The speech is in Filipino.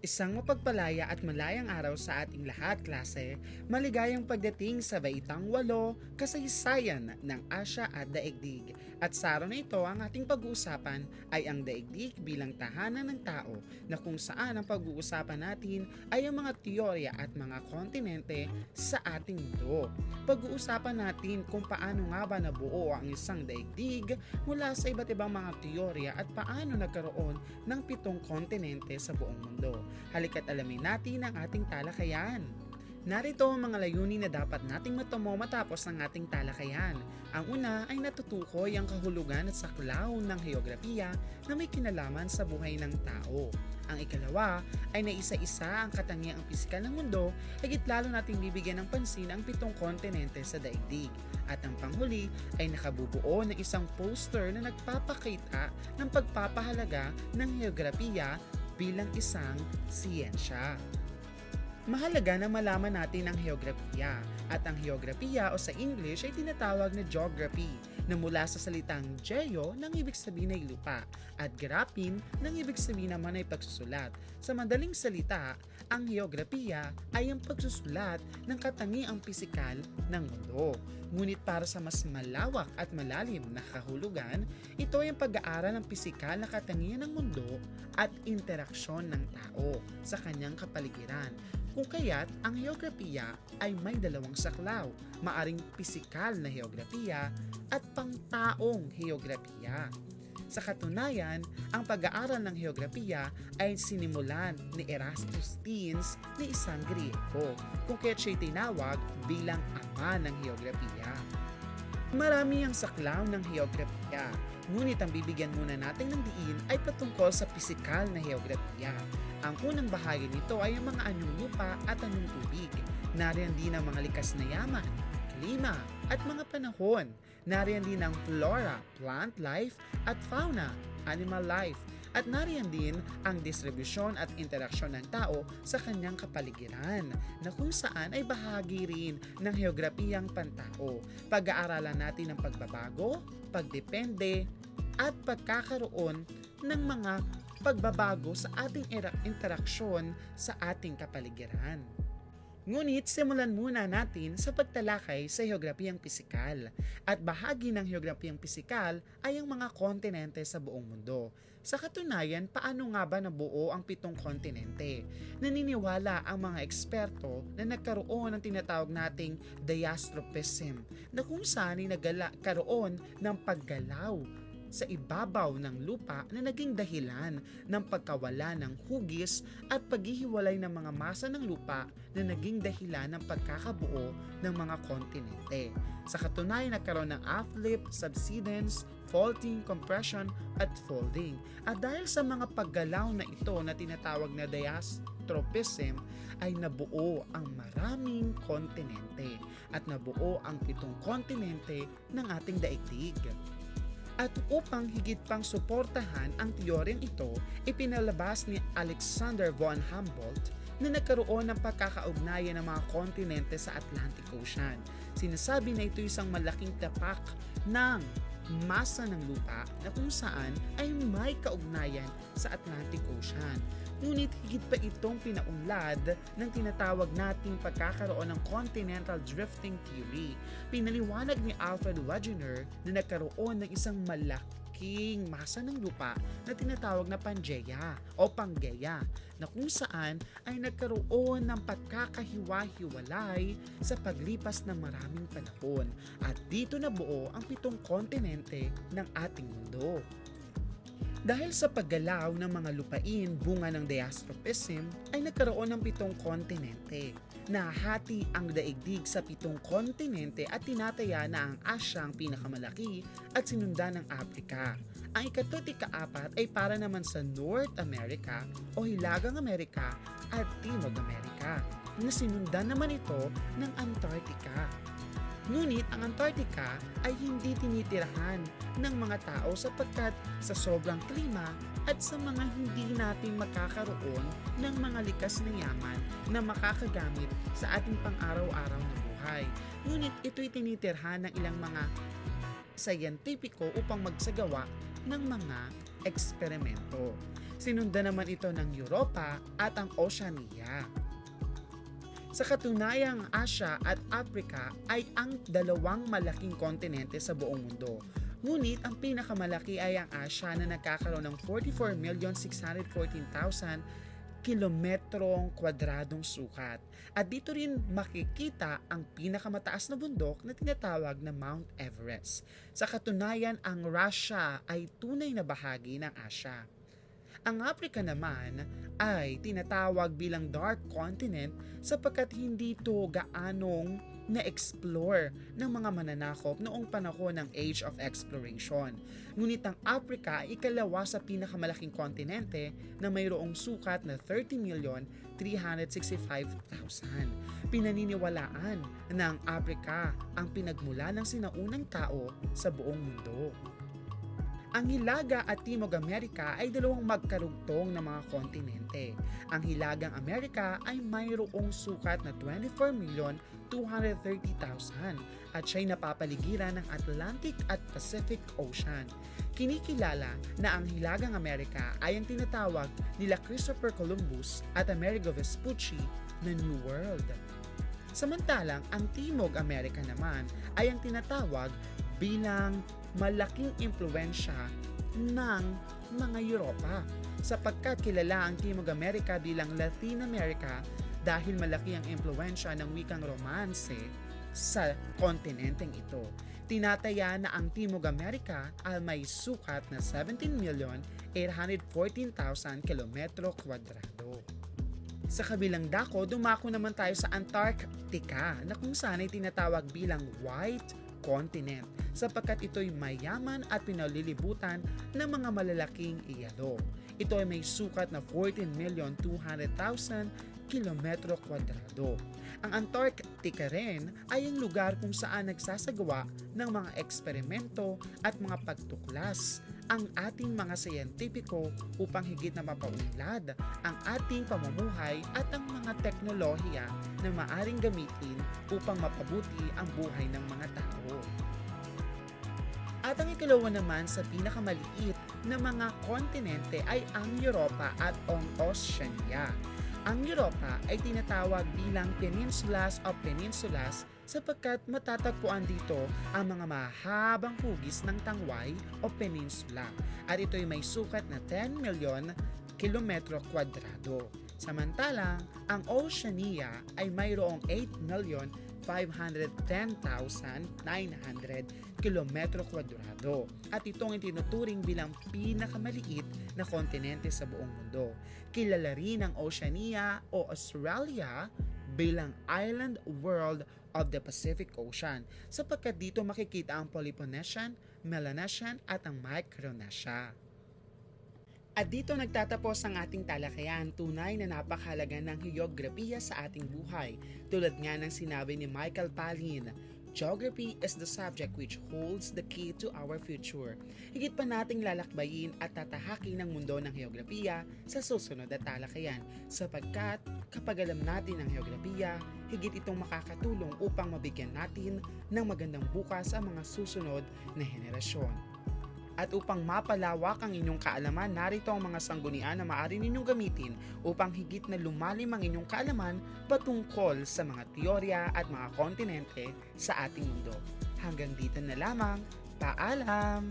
Isang mapagpalaya at malayang araw sa ating lahat, klase. Maligayang pagdating sa Baitang Walo, kasaysayan ng Asya at Daigdig. At sa araw na ito, ang ating pag-uusapan ay ang daigdig bilang tahanan ng tao na kung saan ang pag-uusapan natin ay ang mga teorya at mga kontinente sa ating mundo. Pag-uusapan natin kung paano nga ba nabuo ang isang daigdig mula sa iba't ibang mga teorya at paano nagkaroon ng pitong kontinente sa buong mundo. Halika't alamin natin ang ating talakayan. Narito ang mga layunin na dapat nating matumo matapos ang ating talakayan. Ang una ay natutukoy ang kahulugan at saklaw ng heograpiya na may kinalaman sa buhay ng tao. Ang ikalawa ay naisa-isa ang katangiang pisikal ng mundo, higit lalo nating bibigyan ng pansin ang pitong kontinente sa daigdig. At ang panghuli ay nakabubuo ng isang poster na nagpapakita ng pagpapahalaga ng heograpiya bilang isang siyensya. Mahalaga na malaman natin ang heograpiya at ang heograpiya o sa English ay tinatawag na geography na mula sa salitang geo nang ibig sabihin ay lupa at graphin nang ibig sabihin naman ay pagsusulat. Sa madaling salita, ang heograpiya ay ang pagsusulat ng katangiang pisikal ng mundo. Ngunit para sa mas malawak at malalim na kahulugan, ito ay ang pag-aaral ng pisikal na katangian ng mundo at interaksyon ng tao sa kanyang kapaligiran kung kaya't ang heograpiya ay may dalawang saklaw, maaring pisikal na heograpiya at pangtaong heograpiya. Sa katunayan, ang pag-aaral ng heograpiya ay sinimulan ni Eratosthenes ni isang Griego, kung kaya't siya'y tinawag bilang ama ng heograpiya. Marami ang saklaw ng heograpiya, ngunit ang bibigyan muna natin ng diin ay patungkol sa pisikal na heograpiya. Ang unang bahagi nito ay ang mga anyong lupa at anyong tubig. Nariyan din ang mga likas na yaman, klima, at mga panahon. Nariyan din ang flora, plant life, at fauna, animal life. At nariyan din ang distribusyon at interaksyon ng tao sa kanyang kapaligiran na kung saan ay bahagi rin ng heograpiyang pantao. Pag-aaralan natin ang pagbabago, pagdepende, at pagkakaroon ng mga pagbabago sa ating era- interaksyon sa ating kapaligiran. Ngunit simulan muna natin sa pagtalakay sa heograpiyang pisikal. At bahagi ng heograpiyang pisikal ay ang mga kontinente sa buong mundo. Sa katunayan, paano nga ba nabuo ang pitong kontinente? Naniniwala ang mga eksperto na nagkaroon ng tinatawag nating diastropism na kung saan ay nagkaroon ng paggalaw sa ibabaw ng lupa na naging dahilan ng pagkawala ng hugis at paghihiwalay ng mga masa ng lupa na naging dahilan ng pagkakabuo ng mga kontinente. Sa katunayan nagkaroon ng uplift, subsidence, faulting, compression, at folding. At dahil sa mga paggalaw na ito na tinatawag na diastropism ay nabuo ang maraming kontinente at nabuo ang pitong kontinente ng ating daigdig. At upang higit pang suportahan ang teoryang ito, ipinalabas ni Alexander von Humboldt na nagkaroon ng pagkakaugnayan ng mga kontinente sa Atlantic Ocean. Sinasabi na ito isang malaking tapak ng masa ng lupa na kung saan ay may kaugnayan sa Atlantic Ocean. Ngunit higit pa itong pinaunlad ng tinatawag nating pagkakaroon ng continental drifting theory. Pinaliwanag ni Alfred Wegener na nagkaroon ng isang malaking masa ng lupa na tinatawag na Pangaea o Pangaea na kung saan ay nagkaroon ng pagkakahiwa-hiwalay sa paglipas ng maraming panahon at dito nabuo ang pitong kontinente ng ating mundo. Dahil sa paggalaw ng mga lupain bunga ng diastropism ay nagkaroon ng pitong kontinente. Nahati ang daigdig sa pitong kontinente at tinataya na ang Asya ang pinakamalaki at sinundan ng Afrika. Ang ikatut ikaapat ay para naman sa North America o Hilagang Amerika at Timog Amerika na sinundan naman ito ng Antarctica. Ngunit ang Antarctica ay hindi tinitirahan ng mga tao sapagkat sa sobrang klima at sa mga hindi natin makakaroon ng mga likas na yaman na makakagamit sa ating pang-araw-araw na buhay. Ngunit ito'y tinitirhan ng ilang mga sayantipiko upang magsagawa ng mga eksperimento. Sinundan naman ito ng Europa at ang Oceania. Sa katunayang Asia at Africa ay ang dalawang malaking kontinente sa buong mundo. Ngunit ang pinakamalaki ay ang Asia na nagkakaroon ng 44,614,000 kilometrong kwadradong sukat. At dito rin makikita ang pinakamataas na bundok na tinatawag na Mount Everest. Sa katunayan, ang Russia ay tunay na bahagi ng Asia. Ang Africa naman ay tinatawag bilang dark continent sapagkat hindi ito gaanong na-explore ng mga mananakop noong panahon ng Age of Exploration. Ngunit ang Africa ay ikalawa sa pinakamalaking kontinente na mayroong sukat na 30,365,000. Pinaniniwalaan na ang Africa ang pinagmula ng sinaunang tao sa buong mundo. Ang Hilaga at Timog Amerika ay dalawang magkarugtong na mga kontinente. Ang Hilagang Amerika ay mayroong sukat na 24,230,000 at siya'y napapaligiran ng Atlantic at Pacific Ocean. Kinikilala na ang Hilagang Amerika ay ang tinatawag nila Christopher Columbus at Amerigo Vespucci na New World. Samantalang ang Timog Amerika naman ay ang tinatawag bilang malaking impluensya ng mga Europa sapagkat kilala ang Timog Amerika bilang Latin America dahil malaki ang impluensya ng wikang romance sa kontinenteng ito. Tinataya na ang Timog Amerika ay may sukat na 17,814,000 kilometro kwadrado. Sa kabilang dako, dumako naman tayo sa Antarctica na kung saan ay tinatawag bilang White Continent sapagkat ito'y mayaman at pinalilibutan ng mga malalaking iyalo. Ito ay may sukat na 14,200,000 kilometro kwadrado. Ang Antarctica rin ay ang lugar kung saan nagsasagawa ng mga eksperimento at mga pagtuklas ang ating mga siyentipiko upang higit na mapaunlad ang ating pamumuhay at ang mga teknolohiya na maaring gamitin upang mapabuti ang buhay ng mga tao. At ang ikalawa naman sa pinakamaliit na mga kontinente ay ang Europa at ang Oceania. Ang Europa ay tinatawag bilang peninsulas o peninsulas sapagkat matatagpuan dito ang mga mahabang hugis ng tangway o peninsula at ito ay may sukat na 10 milyon kilometro kwadrado. Samantalang, ang Oceania ay mayroong 8 milyon 510,900 kilometro kwadrado at itong itinuturing bilang pinakamaliit na kontinente sa buong mundo. Kilala rin ang Oceania o Australia bilang island world of the Pacific Ocean sapagkat dito makikita ang Peloponnesian, Melanesian at ang Micronesia. At dito nagtatapos ang ating talakayan, tunay na napakahalaga ng geografiya sa ating buhay. Tulad nga ng sinabi ni Michael Palin, Geography is the subject which holds the key to our future. Higit pa nating lalakbayin at tatahakin ng mundo ng geografiya sa susunod na talakayan sapagkat kapag alam natin ang geografiya, higit itong makakatulong upang mabigyan natin ng magandang bukas ang mga susunod na henerasyon. At upang mapalawak ang inyong kaalaman, narito ang mga sanggunian na maaari ninyong gamitin upang higit na lumalim ang inyong kaalaman patungkol sa mga teorya at mga kontinente sa ating mundo. Hanggang dito na lamang, paalam!